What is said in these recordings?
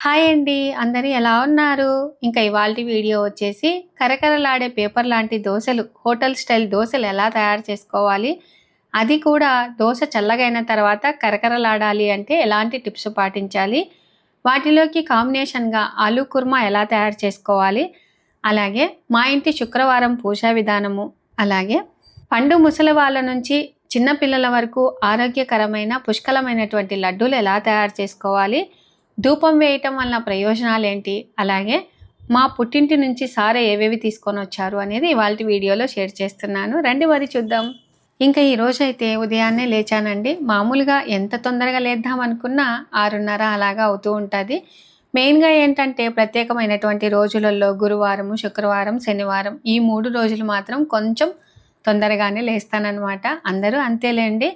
Hi అండి అందరూ ఎలా ఉన్నారు? ఇంకా ఇవాళ వీడియో వచ్చేసి కరకరలాడే పేపర్ లాంటి దోశలు హోటల్ స్టైల్ దోశలు ఎలా తయారు చేసుకోవాలి? అది కూడా దోశ చల్లగైన తర్వాత కరకరలాడాలి అంటే ఎలాంటి టిప్స్ పాటించాలి? వాటిలోకి కాంబినేషన్గా ఆలూ కుర్మా ఎలా తయారు చేసుకోవాలి? అలాగే మా ఇంటి శుక్రవారం పూజా విధానము అలాగే పండు ముసలి వాళ్ళ నుంచి చిన్నపిల్లల వరకు ఆరోగ్యకరమైన పుష్కలమైనటువంటి లడ్డూలు ఎలా తయారు చేసుకోవాలి? ధూపం వేయటం వలన ప్రయోజనాలు ఏంటి అలాగే మా పుట్టింటి నుంచి సారే ఏవేవి తీసుకొని వచ్చారు అనేది ఇవాళ వీడియోలో షేర్ చేస్తున్నాను. రండి మరి చూద్దాం. ఇంకా ఈరోజు అయితే ఉదయాన్నే లేచానండి. మామూలుగా ఎంత తొందరగా లేద్దాం అనుకున్నా ఆరున్నర అలాగా అవుతూ ఉంటుంది. మెయిన్గా ఏంటంటే ప్రత్యేకమైనటువంటి రోజులలో గురువారము శుక్రవారం శనివారం ఈ మూడు రోజులు మాత్రం కొంచెం తొందరగానే లేస్తానన్నమాట. అందరూ అంతేలేండి.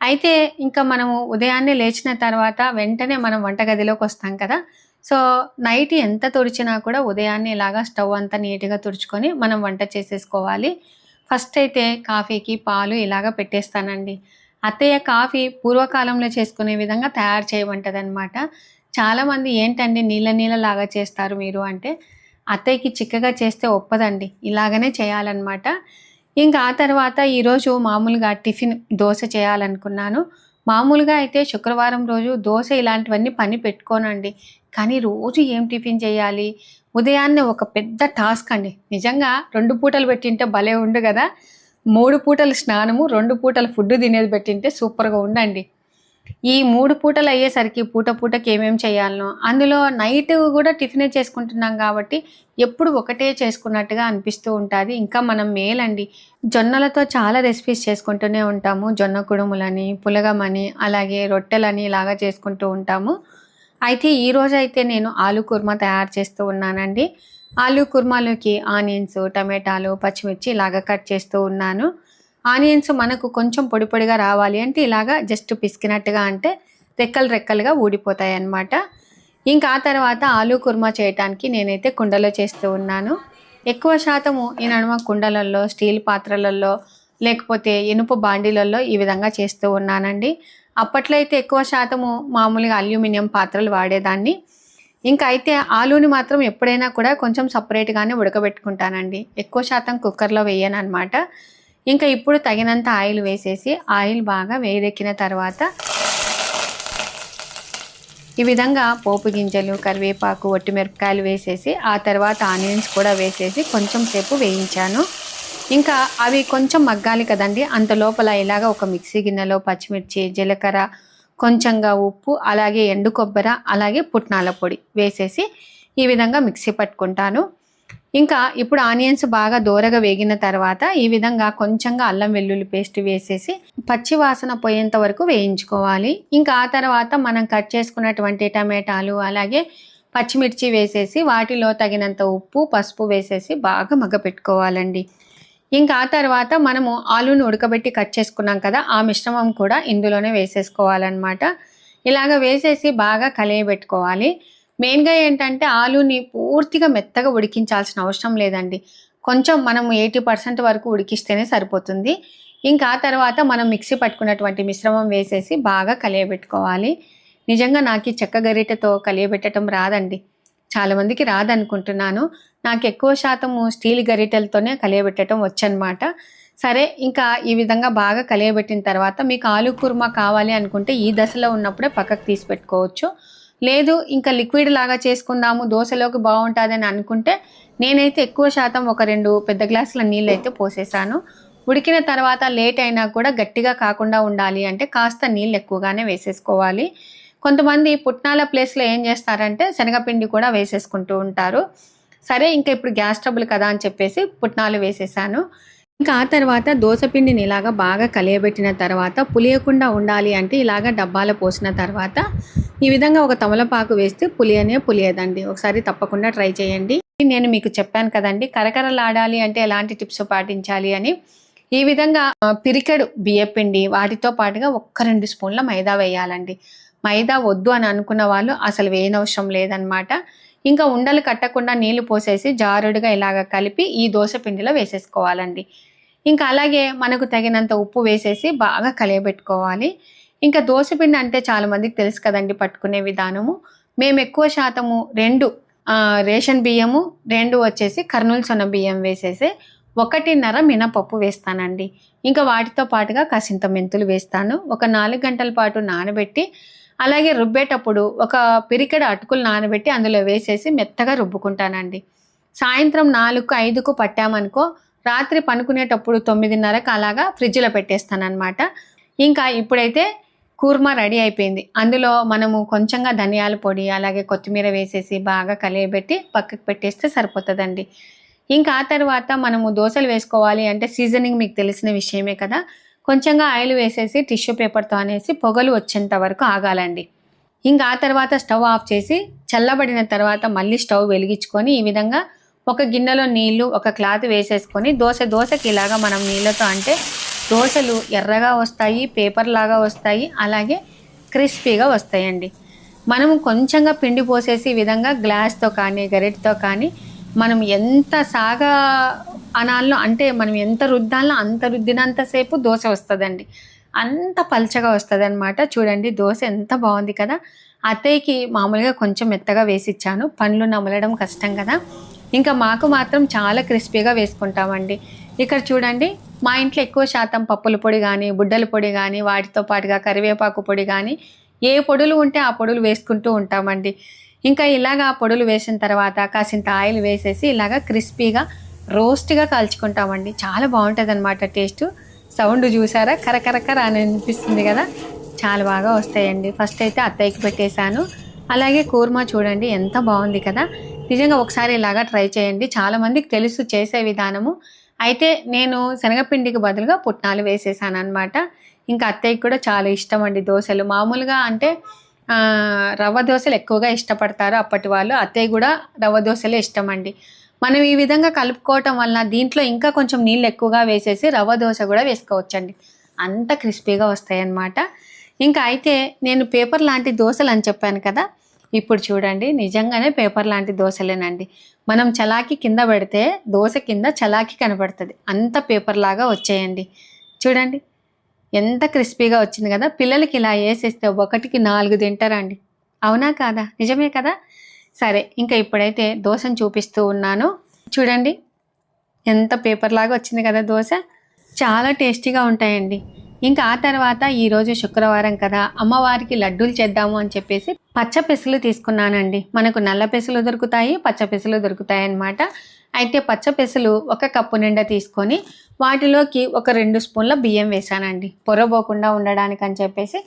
అయితే ఇంకా మనము ఉదయాన్నే లేచిన తర్వాత వెంటనే మనం వంటగదిలోకి వస్తాం కదా. సో నైట్ ఎంత తుడిచినా కూడా ఉదయాన్నే ఇలాగా స్టవ్ అంతా నీట్గా తుడుచుకొని మనం వంట చేసేసుకోవాలి. ఫస్ట్ అయితే కాఫీకి పాలు ఇలాగ పెట్టేస్తానండి. అత్తయ్య కాఫీ పూర్వకాలంలో చేసుకునే విధంగా తయారు చేయమంటదనమాట చాలామంది ఏంటండి నీళ్ళ నీళ్ళలాగా చేస్తారు మీరు అంటే అత్తయ్యకి చిక్కగా చేస్తే ఒప్పదండి. ఇలాగనే చేయాలన్నమాట. ఇంకా ఆ తర్వాత ఈరోజు మామూలుగా టిఫిన్ దోశ చేయాలనుకున్నాను. మామూలుగా అయితే శుక్రవారం రోజు దోశ ఇలాంటివన్నీ పని పెట్టుకోనండి. కానీ రోజు ఏం టిఫిన్ చేయాలి? ఉదయాన్నే ఒక పెద్ద టాస్క్ అండి. నిజంగా రెండు పూటలు పెట్టింటే భలే ఉండు కదా? మూడు పూటలు స్నానము రెండు పూటలు ఫుడ్ తినేది పెట్టింటే సూపర్గా ఉండండి. ఈ మూడు పూటలు అయ్యేసరికి పూట పూటకి ఏమేమి చేయాలనో. అందులో నైట్ కూడా టిఫినే చేసుకుంటున్నాం కాబట్టి ఎప్పుడు ఒకటే చేసుకున్నట్టుగా అనిపిస్తూ ఉంటుంది. ఇంకా మనం మేలండి జొన్నలతో చాలా రెసిపీస్ చేసుకుంటూనే ఉంటాము. జొన్న కుడుములని పులగమని అలాగే రొట్టెలని ఇలాగా చేసుకుంటూ ఉంటాము. అయితే ఈరోజు అయితే నేను ఆలు కుర్మా తయారు చేస్తూ ఉన్నానండి. ఆలు కుర్మాలోకి ఆనియన్స్ టమాటాలు పచ్చిమిర్చి ఇలాగ కట్ చేస్తూ ఉన్నాను. ఆనియన్స్ మనకు కొంచెం పొడి పొడిగా రావాలి అంటే ఇలాగా జస్ట్ పిసికినట్టుగా అంటే రెక్కలు రెక్కలుగా ఊడిపోతాయి అన్నమాట. ఇంకా ఆ తర్వాత ఆలు కుర్మా చేయటానికి నేనైతే కుండలో చేస్తూ ఉన్నాను. ఎక్కువ శాతము ఈ నడుమ కుండలలో స్టీల్ పాత్రలలో లేకపోతే ఇనుప బాండీలలో ఈ విధంగా చేస్తూ ఉన్నానండి. అప్పట్లో అయితే ఎక్కువ శాతము మామూలుగా అల్యూమినియం పాత్రలు వాడేదాన్ని. ఇంకా అయితే ఆలూని మాత్రం ఎప్పుడైనా కూడా కొంచెం సపరేట్గానే ఉడకబెట్టుకుంటానండి. ఎక్కువ శాతం కుక్కర్లో వేయను అనమాట ఇంకా ఇప్పుడు తగినంత ఆయిల్ వేసేసి ఆయిల్ బాగా వేడెక్కిన తర్వాత ఈ విధంగా పోపు గింజలు కరివేపాకు ఒట్టిమిరపకాయలు వేసేసి ఆ తర్వాత ఆనియన్స్ కూడా వేసేసి కొంచెం సేపు వేయించాను. ఇంకా అవి కొంచెం మగ్గాలి కదండి. అంత లోపల ఇలాగ ఒక మిక్సీ గిన్నెలో పచ్చిమిర్చి జీలకర్ర కొంచెంగా ఉప్పు అలాగే ఎండు కొబ్బరి అలాగే పుట్నాల పొడి వేసేసి ఈ విధంగా మిక్సీ పట్టుకుంటాను. ఇంకా ఇప్పుడు ఆనియన్స్ బాగా దూరగా వేగిన తర్వాత ఈ విధంగా కొంచెంగా అల్లం వెల్లుల్లి పేస్ట్ వేసేసి పచ్చి వాసన పోయేంత వరకు వేయించుకోవాలి. ఇంకా ఆ తర్వాత మనం కట్ చేసుకున్నటువంటి టమాటాలు అలాగే పచ్చిమిర్చి వేసేసి వాటిలో తగినంత ఉప్పు పసుపు వేసేసి బాగా మగ్గపెట్టుకోవాలండి. ఇంకా ఆ తర్వాత మనము ఆలూని ఉడకబెట్టి కట్ చేసుకున్నాం కదా ఆ మిశ్రమం కూడా ఇందులోనే వేసేసుకోవాలన్నమాట. ఇలాగ వేసేసి బాగా కలియబెట్టుకోవాలి. మెయిన్గా ఏంటంటే ఆలూని పూర్తిగా మెత్తగా ఉడికించాల్సిన అవసరం లేదండి. కొంచెం మనం ఎయిటీ పర్సెంట్ వరకు ఉడికిస్తేనే సరిపోతుంది. ఇంకా ఆ తర్వాత మనం మిక్సీ పట్టుకున్నటువంటి మిశ్రమం వేసేసి బాగా కలియబెట్టుకోవాలి. నిజంగా నాకు ఈ చెక్క గరిటెతో కలియబెట్టడం రాదండి. చాలామందికి రాదనుకుంటున్నాను. నాకు ఎక్కువ శాతము స్టీల్ గరిటెలతోనే కలియబెట్టడం వచ్చనమాట సరే ఇంకా ఈ విధంగా బాగా కలియబెట్టిన తర్వాత మీకు ఆలు కుర్మా కావాలి అనుకుంటే ఈ దశలో ఉన్నప్పుడే పక్కకు తీసి పెట్టుకోవచ్చు. లేదు ఇంకా లిక్విడ్ లాగా చేసుకుందాము దోశలోకి బాగుంటుందని అనుకుంటే నేనైతే ఎక్కువ శాతం ఒక రెండు పెద్ద గ్లాసుల నీళ్ళు అయితే పోసేసాను. ఉడికిన తర్వాత లేట్ అయినా కూడా గట్టిగా కాకుండా ఉండాలి అంటే కాస్త నీళ్ళు ఎక్కువగానే వేసేసుకోవాలి. కొంతమంది పుట్నాల ప్లేస్లో ఏం చేస్తారంటే శనగపిండి కూడా వేసేసుకుంటూ ఉంటారు. సరే ఇంకా ఇప్పుడు గ్యాస్ ట్రబుల్ కదా అని చెప్పేసి పుట్నాలు వేసేసాను. ఇంకా ఆ తర్వాత దోశపిండిని ఇలాగ బాగా కలియబెట్టిన తర్వాత పులియకుండా ఉండాలి అంటే ఇలాగ డబ్బాలో పోసిన తర్వాత ఈ విధంగా ఒక తమలపాకు వేస్తే పులియనే పులియదండి. ఒకసారి తప్పకుండా ట్రై చేయండి. నేను మీకు చెప్పాను కదండి కరకరలాడాలి అంటే ఎలాంటి టిప్స్ పాటించాలి అని. ఈ విధంగా పిరికెడు బియ్యపిండి వాటితో పాటుగా ఒక్క రెండు స్పూన్ల మైదా వేయాలండి. మైదా వద్దు అని అనుకున్న వాళ్ళు అసలు వేయనవసరం లేదనమాట ఇంకా ఉండలు కట్టకుండా నీళ్ళు పోసేసి జారుడుగా ఇలాగ కలిపి ఈ దోశ పిండిలో వేసేసుకోవాలండి. ఇంకా అలాగే మనకు తగినంత ఉప్పు వేసేసి బాగా కలియబెట్టుకోవాలి. ఇంకా దోశపిండి అంటే చాలా మందికి తెలుసు కదండి పట్టుకునే విధానము. మేము ఎక్కువ శాతము రెండు రేషన్ బియ్యము రెండు వచ్చేసి కర్నూలు సొన బియ్యం వేసేసి ఒకటిన్నర మినపప్పు వేస్తానండి. ఇంకా వాటితో పాటుగా కాసింత మెంతులు వేస్తాను. ఒక నాలుగు గంటల పాటు నానబెట్టి అలాగే రుబ్బేటప్పుడు ఒక పిరికెడ అటుకులు నానబెట్టి అందులో వేసేసి మెత్తగా రుబ్బుకుంటానండి. సాయంత్రం నాలుగు ఐదుకు పట్టామనుకో రాత్రి పనుకునేటప్పుడు తొమ్మిదిన్నరకు అలాగా ఫ్రిడ్జ్లో పెట్టేస్తాను అనమాట ఇంకా ఇప్పుడైతే కూర్మా రెడీ అయిపోయింది. అందులో మనము కొంచెంగా ధనియాల పొడి అలాగే కొత్తిమీర వేసేసి బాగా కలియబెట్టి పక్కకు పెట్టేస్తే సరిపోతుందండి. ఇంకా ఆ తర్వాత మనము దోశలు వేసుకోవాలి అంటే సీజనింగ్ మీకు తెలిసిన విషయమే కదా. కొంచెంగా ఆయిల్ వేసేసి టిష్యూ పేపర్తో అనేసి పొగలు వచ్చేంత వరకు ఆగాలండి. ఇంకా ఆ తర్వాత స్టవ్ ఆఫ్ చేసి చల్లబడిన తర్వాత మళ్ళీ స్టవ్ వెలిగించుకొని ఈ విధంగా ఒక గిన్నెలో నీళ్ళు ఒక క్లాత్ వేసేసుకొని దోశ దోశకి ఇలాగా మనం నీళ్ళతో అంటే దోశలు ఎర్రగా వస్తాయి పేపర్ లాగా వస్తాయి అలాగే క్రిస్పీగా వస్తాయండి. మనం కొంచెంగా పిండి పోసేసి విధంగా గ్లాస్తో కానీ గరిటతో కానీ మనం ఎంత సాగా అనాల్లో అంటే మనం ఎంత రుద్దాలో అంత రుద్దినంతసేపు దోశ వస్తుందండి. అంత పల్చగా వస్తుంది అనమాట చూడండి దోశ ఎంత బాగుంది కదా. అత్తయ్యకి మామూలుగా కొంచెం మెత్తగా వేసిచ్చాను. పండ్లు నమలడం కష్టం కదా. ఇంకా మాకు మాత్రం చాలా క్రిస్పీగా వేసుకుంటామండి. ఇక్కడ చూడండి మా ఇంట్లో ఎక్కువ శాతం పప్పుల పొడి కానీ బుడ్డల పొడి కానీ వాటితో పాటుగా కరివేపాకు పొడి కానీ ఏ పొడులు ఉంటే ఆ పొడులు వేసుకుంటూ ఉంటామండి. ఇంకా ఇలాగా ఆ పొడులు వేసిన తర్వాత కాసింత ఆయిల్ వేసేసి ఇలాగా క్రిస్పీగా రోస్ట్గా కాల్చుకుంటామండి. చాలా బాగుంటుంది అనమాట టేస్ట్. సౌండ్ చూసారా? కరకరకర అని అనిపిస్తుంది కదా? చాలా బాగా వస్తాయండి. ఫస్ట్ అయితే అత్తయ్యకి పెట్టేశాను. అలాగే కూర్మా చూడండి ఎంత బాగుంది కదా? నిజంగా ఒకసారి ఇలాగా ట్రై చేయండి. చాలామందికి తెలుసు చేసే విధానము. అయితే నేను శనగపిండికి బదులుగా పుట్నాలు వేసేసాను అనమాట ఇంకా అత్తయ్యకి కూడా చాలా ఇష్టం అండి దోశలు. మామూలుగా అంటే రవ్వ దోశలు ఎక్కువగా ఇష్టపడతారు అప్పటి వాళ్ళు. అత్తయ్య కూడా రవ్వ దోశలే ఇష్టం అండి. మనం ఈ విధంగా కలుపుకోవటం వలన దీంట్లో ఇంకా కొంచెం నీళ్ళు ఎక్కువగా వేసేసి రవ్వ దోశ కూడా వేసుకోవచ్చండి. అంత క్రిస్పీగా వస్తాయి అన్నమాట ఇంకా అయితే నేను పేపర్ లాంటి దోశలు అని చెప్పాను కదా ఇప్పుడు చూడండి నిజంగానే పేపర్ లాంటి దోశలేనండి. మనం చలాకి కింద పెడితే దోశ కింద చలాకి కనబడుతుంది అంత పేపర్ లాగా వచ్చేయండి. చూడండి ఎంత క్రిస్పీగా వచ్చింది కదా. పిల్లలకి ఇలా వేసేస్తే ఒకటికి నాలుగు తింటారండి. అవునా కాదా? నిజమే కదా? సరే ఇంకా ఇప్పుడైతే దోశను చూపిస్తూ ఉన్నాను. చూడండి ఎంత పేపర్ లాగా వచ్చింది కదా దోశ. చాలా టేస్టీగా ఉంటాయండి. ఇంకా ఆ తర్వాత ఈరోజు శుక్రవారం కదా అమ్మవారికి లడ్డూలు చేద్దాము అని చెప్పేసి పచ్చ పెసలు తీసుకున్నానండి. మనకు నల్ల పెసలు దొరుకుతాయి పచ్చ పెసలు దొరుకుతాయి అన్నమాట. అయితే పచ్చ పెసలు ఒక కప్పు నిండా తీసుకొని వాటిలోకి ఒక రెండు స్పూన్ల బియ్యం వేసానండి పొరబోకుండా ఉండడానికి అని చెప్పేసి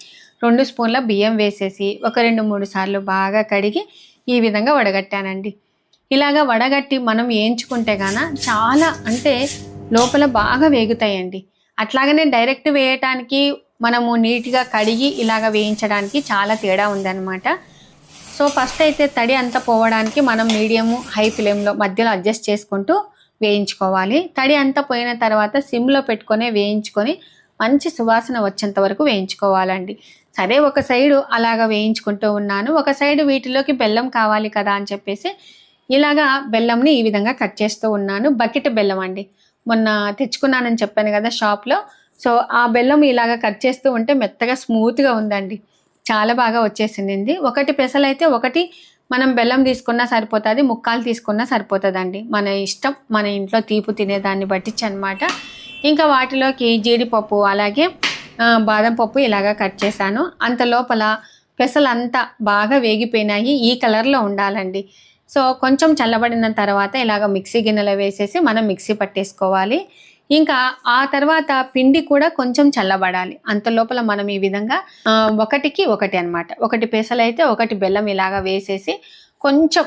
రెండు స్పూన్ల బియ్యం వేసేసి ఒక రెండు మూడు సార్లు బాగా కడిగి ఈ విధంగా వడగట్టానండి. ఇలాగా వడగట్టి మనం వేయించుకుంటే గాన చాలా అంటే లోపల బాగా వేగుతాయండి. అట్లాగనే డైరెక్ట్ వేయటానికి మనము నీట్గా కడిగి ఇలాగ వేయించడానికి చాలా తేడా ఉందన్నమాట. సో ఫస్ట్ అయితే తడి అంతా పోవడానికి మనం మీడియము హై ఫ్లేమ్లో మధ్యలో అడ్జస్ట్ చేసుకుంటూ వేయించుకోవాలి. తడి అంతా పోయిన తర్వాత సిమ్లో పెట్టుకొని వేయించుకొని మంచి సువాసన వచ్చేంత వరకు వేయించుకోవాలండి. సరే ఒక సైడు అలాగ వేయించుకుంటూ ఉన్నాను. ఒక సైడ్ వీటిలోకి బెల్లం కావాలి కదా అని చెప్పేసి ఇలాగా బెల్లంని ఈ విధంగా కట్ చేస్తూ ఉన్నాను. బకెట్ బెల్లం అండి మొన్న తెచ్చుకున్నానని చెప్పాను కదా షాప్లో సో ఆ బెల్లం ఇలాగ కట్ చేస్తూ ఉంటే మెత్తగా స్మూత్గా ఉందండి. చాలా బాగా వచ్చేసింది ఒకటి పెసలైతే ఒకటి మనం బెల్లం తీసుకున్నా సరిపోతుంది ముక్కాలు తీసుకున్నా సరిపోతుందండి. మన ఇష్టం మన ఇంట్లో తీపు తినేదాన్ని బట్టించి అనమాట ఇంకా వాటిలోకి జీడిపప్పు అలాగే బాదం పప్పు ఇలాగా కట్ చేశాను. అంత లోపల పెసలంతా బాగా వేగిపోయినాయి. ఈ కలర్లో ఉండాలండి. సో కొంచెం చల్లబడిన తర్వాత ఇలాగ మిక్సీ గిన్నెలో వేసేసి మనం మిక్సీ పట్టేసుకోవాలి. ఇంకా ఆ తర్వాత పిండి కూడా కొంచెం చల్లబడాలి. అంత లోపల మనం ఈ విధంగా ఒకటికి ఒకటి అన్నమాట. ఒకటి పెసలు అయితే ఒకటి బెల్లం ఇలాగా వేసేసి కొంచెం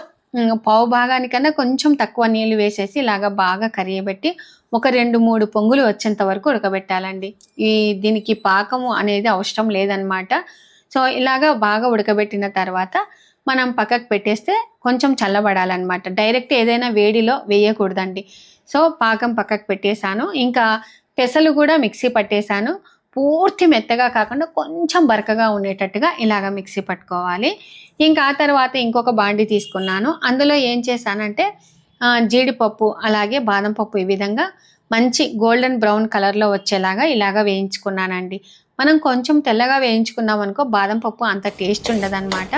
పావు భాగానికన్నా కొంచెం తక్కువ నీళ్ళు వేసేసి ఇలాగా బాగా కరిగబెట్టి ఒక రెండు మూడు పొంగులు వచ్చేంత వరకు ఉడకబెట్టాలండి. ఈ దీనికి పాకము అనేది అవసరం లేదనమాట సో ఇలాగా బాగా ఉడకబెట్టిన తర్వాత మనం పక్కకు పెట్టేస్తే కొంచెం చల్లబడాలన్నమాట. డైరెక్ట్ ఏదైనా వేడిలో వేయకూడదండి. సో పాకం పక్కకు పెట్టేశాను. ఇంకా పెసలు కూడా మిక్సీ పట్టేశాను. పూర్తి మెత్తగా కాకుండా కొంచెం బరకగా ఉండేటట్టుగా ఇలాగ మిక్సీ పట్టుకోవాలి. ఇంకా ఆ తర్వాత ఇంకొక బాండి తీసుకున్నాను. అందులో ఏం చేశానంటే జీడిపప్పు అలాగే బాదం పప్పు ఈ విధంగా మంచి గోల్డెన్ బ్రౌన్ కలర్లో వచ్చేలాగా ఇలాగ వేయించుకున్నానండి. మనం కొంచెం తెల్లగా వేయించుకున్నాం అనుకో బాదం పప్పు అంత టేస్ట్ ఉండదన్నమాట.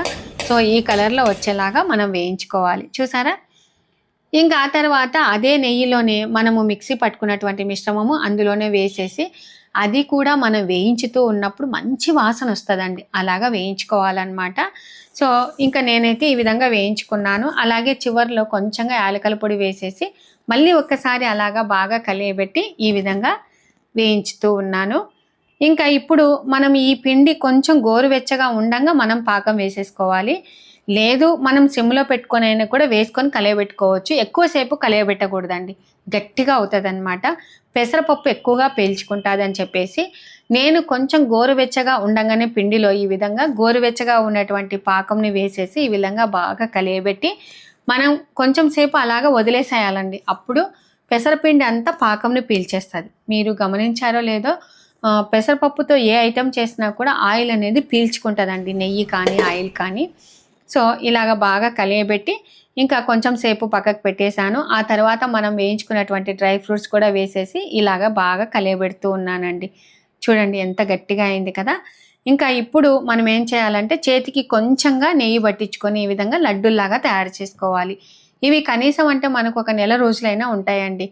సో ఈ కలర్లో వచ్చేలాగా మనం వేయించుకోవాలి. చూసారా? ఇంకా ఆ తర్వాత అదే నెయ్యిలోనే మనము మిక్సీ పట్టుకున్నటువంటి మిశ్రమము అందులోనే వేసేసి అది కూడా మనం వేయించుతూ ఉన్నప్పుడు మంచి వాసన వస్తుందండి. అలాగా వేయించుకోవాలన్నమాట. సో ఇంకా నేనైతే ఈ విధంగా వేయించుకున్నాను. అలాగే చివరిలో కొంచెంగా యాలకల పొడి వేసేసి మళ్ళీ ఒక్కసారి అలాగా బాగా కలియబెట్టి ఈ విధంగా వేయించుతూ ఉన్నాను. ఇంకా ఇప్పుడు మనం ఈ పిండి కొంచెం గోరువెచ్చగా ఉండంగా మనం పాకం వేసేసుకోవాలి. లేదు మనం సిమ్లో పెట్టుకొని అయినా కూడా వేసుకొని కలియబెట్టుకోవచ్చు. ఎక్కువసేపు కలియబెట్టకూడదండి. గట్టిగా అవుతుంది అనమాట పెసరపప్పు ఎక్కువగా పేల్చుకుంటుంది అని చెప్పేసి నేను కొంచెం గోరువెచ్చగా ఉండగానే పిండిలో ఈ విధంగా గోరువెచ్చగా ఉన్నటువంటి పాకంని వేసేసి ఈ విధంగా బాగా కలియబెట్టి మనం కొంచెం సేపు అలాగా వదిలేసేయాలండి. అప్పుడు పెసరపిండి అంతా పాకంని పీల్చేస్తుంది. మీరు గమనించారో లేదో పెసరపప్పుతో ఏ ఐటెం చేసినా కూడా ఆయిల్ అనేది పీల్చుకుంటుందండి నెయ్యి కానీ ఆయిల్ కానీ. సో ఇలాగ బాగా కలియబెట్టి ఇంకా కొంచెం సేపు పక్కకు పెట్టేశాను. ఆ తర్వాత మనం వేయించుకున్నటువంటి డ్రై ఫ్రూట్స్ కూడా వేసేసి ఇలాగ బాగా కలియబెడుతూ ఉన్నానండి. చూడండి ఎంత గట్టిగా అయింది కదా. ఇంకా ఇప్పుడు మనం ఏం చేయాలంటే చేతికి కొంచెంగా నెయ్యి పట్టించుకొని ఈ విధంగా లడ్డూల్లాగా తయారు చేసుకోవాలి. ఇవి కనీసం అంటే మనకు ఒక నెల రోజులైనా ఉంటాయండి.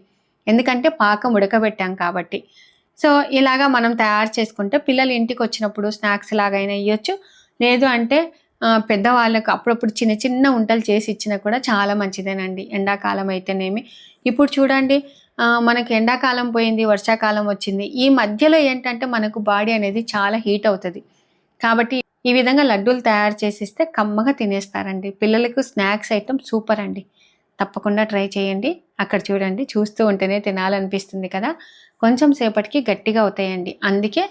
ఎందుకంటే పాకం ఉడకబెట్టాం కాబట్టి. సో ఇలాగా మనం తయారు చేసుకుంటే పిల్లలు ఇంటికి వచ్చినప్పుడు స్నాక్స్ లాగైనా ఇవ్వచ్చు లేదు అంటే పెద్దవాళ్ళకు అప్పుడప్పుడు చిన్న చిన్న వంటలు చేసి ఇచ్చినా కూడా చాలా మంచిదేనండి ఎండాకాలం అయితేనేమి. ఇప్పుడు చూడండి మనకి ఎండాకాలం పోయింది వర్షాకాలం వచ్చింది. ఈ మధ్యలో ఏంటంటే మనకు బాడీ అనేది చాలా హీట్ అవుతుంది. కాబట్టి ఈ విధంగా లడ్డూలు తయారు చేసిస్తే కమ్మగా తినేస్తారండి. పిల్లలకు స్నాక్స్ ఐటమ్ సూపర్ అండి తప్పకుండా ట్రై చేయండి. అక్కడ చూడండి చూస్తూ ఉంటేనే తినాలనిపిస్తుంది కదా. కొంచెం సేపటికి గట్టిగా అవుతాయండి. అందుకే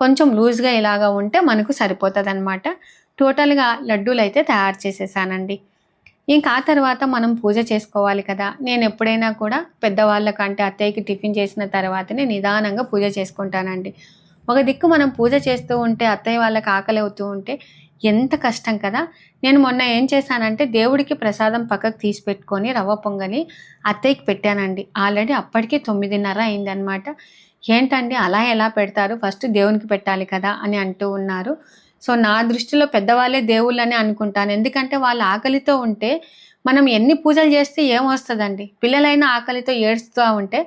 కొంచెం లూజ్గా ఇలాగా ఉంటే మనకు సరిపోతుంది అనమాట టోటల్గా లడ్డూలు అయితే తయారు చేసేసానండి. ఇంకా ఆ తర్వాత మనం పూజ చేసుకోవాలి కదా. నేను ఎప్పుడైనా కూడా పెద్దవాళ్ళకంటే అత్తయ్యకి టిఫిన్ చేసిన తర్వాతనే నిదానంగా పూజ చేసుకుంటానండి. ఒక దిక్కు మనం పూజ చేస్తూ ఉంటే అత్తయ్య వాళ్ళకి ఆకలి అవుతూ ఉంటే ఎంత కష్టం కదా. నేను మొన్న ఏం చేశానంటే దేవుడికి ప్రసాదం పక్కకు తీసి పెట్టుకొని రవ్వ పొంగని అత్తయ్యకి పెట్టానండి. ఆల్రెడీ అప్పటికే తొమ్మిదిన్నర అయిందనమాట ఏంటండి అలా ఎలా పెడతారు? ఫస్ట్ దేవునికి పెట్టాలి కదా అని అంటూ ఉన్నారు. సో నా దృష్టిలో పెద్దవాళ్ళే దేవుళ్ళని అనుకుంటాను. ఎందుకంటే వాళ్ళ ఆకలితో ఉంటే మనం ఎన్ని పూజలు చేస్తే ఏమొస్తుందండి పిల్లలైన ఆకలితో ఏడుస్తూ ఉంటే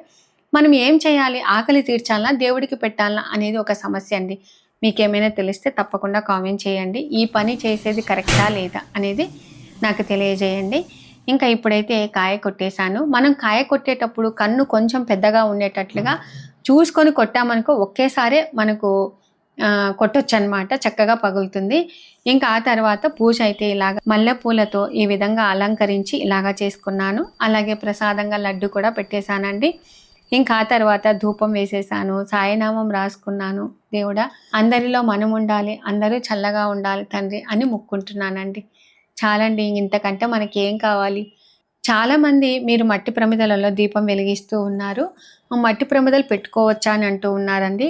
మనం ఏం చేయాలి? ఆకలి తీర్చాలా? దేవుడికి పెట్టాలా? అనేది ఒక సమస్య అండి. మీకేమైనా తెలిస్తే తప్పకుండా కామెంట్ చేయండి. ఈ పని చేసేది కరెక్టా లేదా అనేది నాకు తెలియజేయండి. ఇంకా ఇప్పుడైతే కాయ కొట్టేశాను. మనం కాయ కొట్టేటప్పుడు కన్ను కొంచెం పెద్దగా ఉండేటట్లుగా చూసుకొని కొట్టామనుకో ఒకేసారి మనకు కొట్టొచ్చు అనమాట చక్కగా పగులుతుంది. ఇంకా ఆ తర్వాత పూజ అయితే ఇలాగ మల్లె పూలతో ఈ విధంగా అలంకరించి ఇలాగా చేసుకున్నాను. అలాగే ప్రసాదంగా లడ్డు కూడా పెట్టేశానండి. ఇంకా ఆ తర్వాత ధూపం వేసేసాను సాయినామం రాసుకున్నాను. దేవుడా అందరిలో మనం ఉండాలి అందరూ చల్లగా ఉండాలి తండ్రి అని మొక్కుంటున్నానండి. చాలండి ఇంతకంటే మనకి ఏం కావాలి? చాలామంది మీరు మట్టి ప్రమిదలలో దీపం వెలిగిస్తూ ఉన్నారు. మట్టి ప్రమిదలు పెట్టుకోవచ్చా అని అంటూ ఉన్నారండి.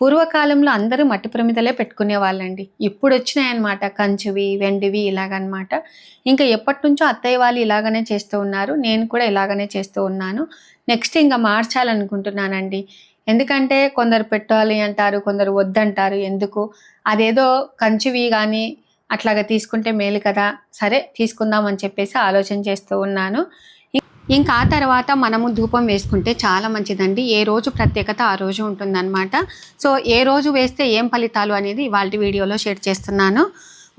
పూర్వకాలంలో అందరూ మట్టి ప్రమిదలే పెట్టుకునే వాళ్ళండి ఇప్పుడు వచ్చినాయన్నమాట కంచువి వెండివి ఇలాగనమాట ఇంకా ఎప్పటి నుంచో అత్తయ్య వాళ్ళు ఇలాగనే చేస్తూ ఉన్నారు. నేను కూడా ఇలాగనే చేస్తూ ఉన్నాను. నెక్స్ట్ ఇంకా మార్చాలనుకుంటున్నానండి. ఎందుకంటే కొందరు పెట్టాలి అంటారు కొందరు వద్దంటారు. ఎందుకు? అదేదో కంచువి కానీ అట్లాగా తీసుకుంటే మేలు కదా. సరే తీసుకుందాం అని చెప్పేసి ఆలోచన చేస్తూ ఉన్నాను. ఇంకా ఆ తర్వాత మనము ధూపం వేసుకుంటే చాలా మంచిదండి. ఏ రోజు ప్రత్యేకత ఆ రోజు ఉంటుందన్నమాట. సో ఏ రోజు వేస్తే ఏం ఫలితాలు అనేది వాళ్ళ వీడియోలో షేర్ చేస్తున్నాను.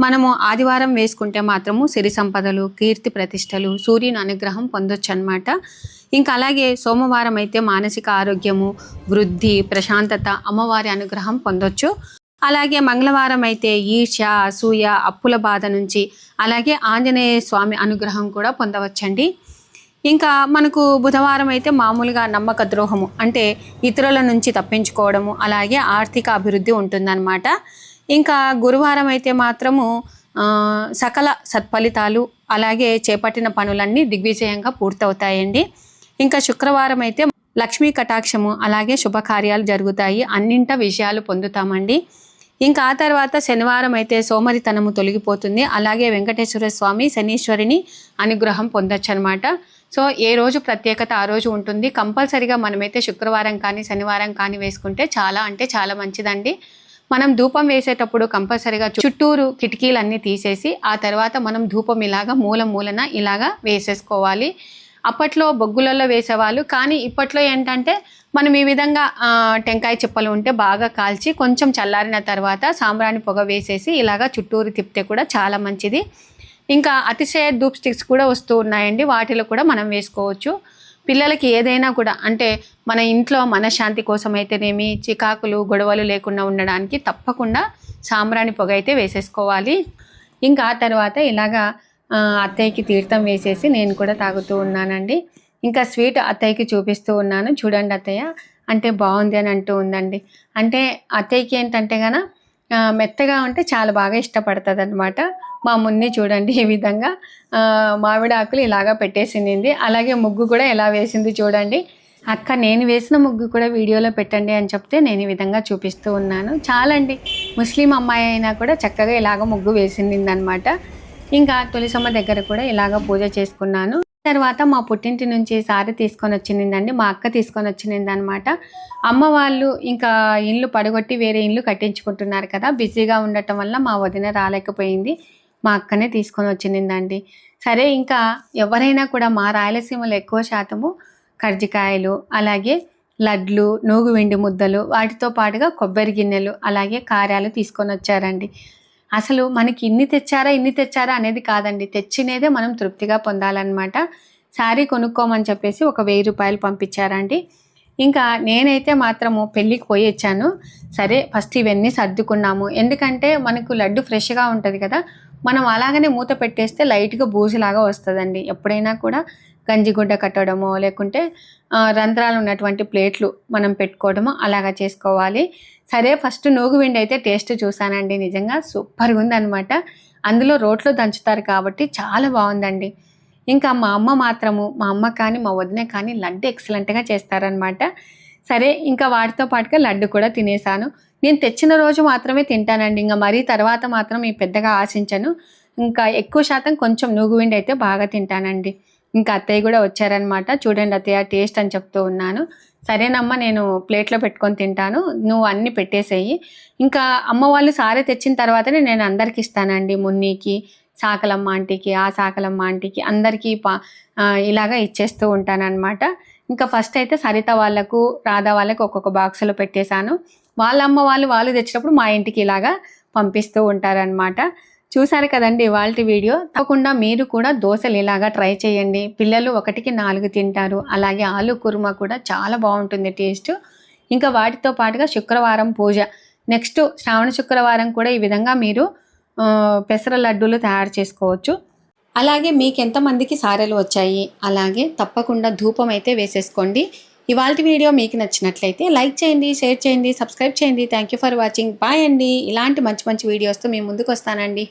మనము ఆదివారం వేసుకుంటే మాత్రము సిరి సంపదలు కీర్తి ప్రతిష్టలు సూర్యుని అనుగ్రహం పొందొచ్చు అనమాట ఇంకా అలాగే సోమవారం అయితే మానసిక ఆరోగ్యము వృద్ధి ప్రశాంతత అమ్మవారి అనుగ్రహం పొందొచ్చు. అలాగే మంగళవారం అయితే ఈర్ష్య అసూయ అప్పుల బాధ నుంచి అలాగే ఆంజనేయ స్వామి అనుగ్రహం కూడా పొందవచ్చండి. ఇంకా మనకు బుధవారం అయితే మామూలుగా నమ్మక ద్రోహము అంటే ఇతరుల నుంచి తప్పించుకోవడము అలాగే ఆర్థిక అభివృద్ధి ఉంటుందన్నమాట. ఇంకా గురువారం అయితే మాత్రము సకల సత్ఫలితాలు అలాగే చేపట్టిన పనులన్నీ దిగ్విజయంగా పూర్తవుతాయండి. ఇంకా శుక్రవారం అయితే లక్ష్మీ కటాక్షము అలాగే శుభకార్యాలు జరుగుతాయి. అన్నింట విజయాలు పొందుతామండి. ఇంకా ఆ తర్వాత శనివారం అయితే సోమరితనము తొలగిపోతుంది. అలాగే వెంకటేశ్వర స్వామి శనీశ్వరిని అనుగ్రహం పొందొచ్చు అనమాట సో ఏ రోజు ప్రత్యేకత ఆ రోజు ఉంటుంది. కంపల్సరిగా మనమైతే శుక్రవారం కానీ శనివారం కానీ వేసుకుంటే చాలా అంటే చాలా మంచిదండి. మనం ధూపం వేసేటప్పుడు కంపల్సరిగా చుట్టూరు కిటికీలన్నీ తీసేసి ఆ తర్వాత మనం ధూపం ఇలాగా మూల మూలన ఇలాగా వేసేసుకోవాలి. అప్పట్లో బొగ్గులలో వేసేవాళ్ళు. కానీ ఇప్పట్లో ఏంటంటే మనం ఈ విధంగా టెంకాయ చిప్పలు ఉంటే బాగా కాల్చి కొంచెం చల్లారిన తర్వాత సాంబ్రాణి పొగ వేసేసి ఇలాగా చుట్టూరు తిప్పితే కూడా చాలా మంచిది. ఇంకా అతిశయ ధూప్ స్టిక్స్ కూడా వస్తూ ఉన్నాయండి. వాటిలో కూడా మనం వేసుకోవచ్చు. పిల్లలకి ఏదైనా కూడా అంటే మన ఇంట్లో మనశ్శాంతి కోసం అయితేనేమి చికాకులు గొడవలు లేకుండా ఉండడానికి తప్పకుండా సాంబ్రాణి పొగ అయితే వేసేసుకోవాలి. ఇంకా ఆ తర్వాత ఇలాగా అత్తయ్యకి తీర్థం వేసేసి నేను కూడా తాగుతూ ఉన్నానండి. ఇంకా స్వీట్ అత్తయ్యకి చూపిస్తూ ఉన్నాను. చూడండి అత్తయ్య అంటే బాగుంది అని అంటూ ఉందండి. అంటే అత్తయ్యకి ఏంటంటే గన మెత్తగా ఉంటే చాలా బాగా ఇష్టపడుతుంది అనమాట మా మున్ని చూడండి ఈ విధంగా ఆ, మామిడి ఆకులు ఇలాగా పెట్టేసింది. అలాగే ముగ్గు కూడా ఎలా వేసింది చూడండి. అక్క నేను వేసిన ముగ్గు కూడా వీడియోలో పెట్టండి అని చెప్తే నేను ఈ విధంగా చూపిస్తూ ఉన్నాను. చాలండి. ముస్లిం అమ్మాయి అయినా కూడా చక్కగా ఇలాగ ముగ్గు వేసింది అనమాట ఇంకా తులసమ్మ దగ్గర కూడా ఇలాగ పూజ చేసుకున్నాను. తర్వాత మా పుట్టింటి నుంచి సారీ తీసుకొని వచ్చిందండి మా అక్క తీసుకొని వచ్చింది అనమాట అమ్మ వాళ్ళు ఇంకా ఇల్లు పడగొట్టి వేరే ఇల్లు కట్టించుకుంటున్నారు కదా బిజీగా ఉండటం వల్ల మా వదిన రాలేకపోయింది మా అక్కనే తీసుకొని వచ్చిందండి సరే ఇంకా ఎవరైనా కూడా మా రాయలసీమలో ఎక్కువ శాతము కర్జికాయలు అలాగే లడ్లు నూగు వెండి ముద్దలు వాటితో పాటుగా కొబ్బరి గిన్నెలు అలాగే కార్యాలు తీసుకొని వచ్చారండి. అసలు మనకి ఇన్ని తెచ్చారా ఇన్ని తెచ్చారా అనేది కాదండి. తెచ్చినేదే మనం తృప్తిగా పొందాలన్నమాట. శారీ కొనుక్కోమని చెప్పేసి ఒక వెయ్యి రూపాయలు పంపించారండి. ఇంకా నేనైతే మాత్రము పెళ్ళికి పోయి వచ్చాను. సరే ఫస్ట్ ఇవన్నీ సర్దుకున్నాము. ఎందుకంటే మనకు లడ్డు ఫ్రెష్గా ఉంటుంది కదా. మనం అలాగనే మూత పెట్టేస్తే లైట్గా బూజులాగా వస్తుందండి. ఎప్పుడైనా కూడా గంజిగుడ్డ కట్టడమో లేకుంటే రంధ్రాలు ఉన్నటువంటి ప్లేట్లు మనం పెట్టుకోవడమో అలాగా చేసుకోవాలి. సరే ఫస్ట్ నూగువిండి అయితే టేస్ట్ చూసానండి నిజంగా సూపర్గా ఉందన్నమాట అందులో రోట్లో దంచుతారు కాబట్టి చాలా బాగుందండి. ఇంకా మా అమ్మ మాత్రము మా అమ్మ కానీ మా వదిన కానీ లడ్డు ఎక్సలెంట్గా చేస్తారనమాట సరే ఇంకా వాటితో పాటుగా లడ్డు కూడా తినేసాను. నేను తెచ్చిన రోజు మాత్రమే తింటానండి. ఇంకా మరీ తర్వాత మాత్రం ఈ పెద్దగా ఆశించను. ఇంకా ఎక్కువ శాతం కొంచెం నూగువిండి అయితే బాగా తింటానండి. ఇంకా అత్తయ్య కూడా వచ్చారనమాట చూడండి అత్తయ్య టేస్ట్ అని చెప్తూ ఉన్నాను. సరేనమ్మా నేను ప్లేట్లో పెట్టుకొని తింటాను. నువ్వు అన్ని పెట్టేసేయి. ఇంకా అమ్మ వాళ్ళు సారే తెచ్చిన తర్వాతనే నేను అందరికి ఇస్తానండి మున్నీకి సాకలమ్మ ఆంటీకి ఆ సాకలమ్మ ఆంటీకి అందరికీ పా ఇలాగా ఇచ్చేస్తూ ఉంటానన్నమాట. ఇంకా ఫస్ట్ అయితే సరిత వాళ్ళకు రాధా వాళ్ళకు ఒక్కొక్క బాక్సులో పెట్టేశాను. వాళ్ళ అమ్మ వాళ్ళు వాళ్ళు తెచ్చినప్పుడు మా ఇంటికి ఇలాగా పంపిస్తూ ఉంటారనమాట చూసారు కదండి ఇవాళ వీడియో. తప్పకుండా మీరు కూడా దోశలు ఇలాగా ట్రై చేయండి. పిల్లలు ఒకటికి నాలుగు తింటారు. అలాగే ఆలు కుర్మా కూడా చాలా బాగుంటుంది టేస్ట్. ఇంకా వాటితో పాటుగా శుక్రవారం పూజ. నెక్స్ట్ శ్రావణ శుక్రవారం కూడా ఈ విధంగా మీరు పెసర లడ్డూలు తయారు చేసుకోవచ్చు. అలాగే మీకు ఎంతమందికి సారెలు వచ్చాయి? అలాగే తప్పకుండా ధూపం అయితే వేసేసుకోండి. ఇవాళ వీడియో మీకు నచ్చినట్లయితే లైక్ చేయండి షేర్ చేయండి సబ్స్క్రైబ్ చేయండి. Thank you for watching. Bye అండి. ఇలాంటి మంచి మంచి వీడియోస్తో మీ ముందుకు వస్తానండి.